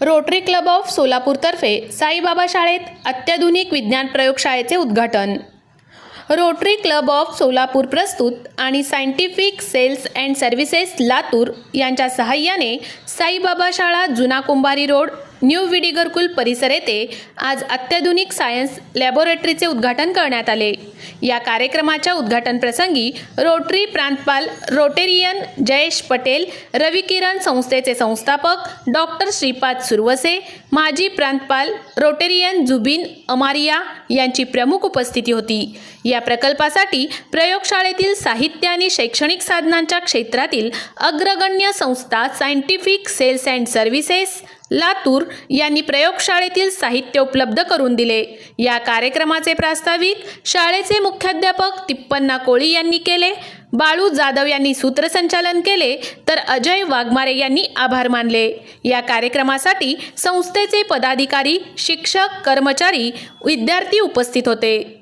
Rotary club of सोलापूरतर्फे साईबाबा शाळेत अत्याधुनिक विज्ञान प्रयोगशाळेचे उद्घाटन. रोटरी क्लब ऑफ सोलापूर प्रस्तुत आणि scientific sales and services Latur यांच्या सहाय्याने साईबाबा शाळा जुना कुंभारी रोड न्यू विडी घरकुल परिसर येथे आज अत्याधुनिक सायन्स लॅबोरेटरीचे उद्घाटन करण्यात आले. या कार्यक्रमाच्या उद्घाटन प्रसंगी रोटरी प्रांतपाल रोटेरियन जयेश पटेल रवी किरण संस्थेचे संस्थापक डॉक्टर श्रीपाद सुरवसे माजी प्रांतपाल रोटेरियन जुबिन अमारिया यांची प्रमुख उपस्थिती होती. या प्रकल्पासाठी प्रयोगशाळेतील साहित्य आणि शैक्षणिक साधनांच्या क्षेत्रातील अग्रगण्य संस्था Scientific Sales and Services Latur यांनी प्रयोगशाळेतील साहित्य उपलब्ध करून दिले. या कार्यक्रमाचे प्रास्ताविक शाळेचे मुख्याध्यापक तिप्पन्ना कोळी यांनी केले. बाळू जाधव यांनी सूत्रसंचालन केले तर अजय वाघमारे यांनी आभार मानले. या कार्यक्रमासाठी संस्थेचे पदाधिकारी शिक्षक कर्मचारी विद्यार्थी उपस्थित होते.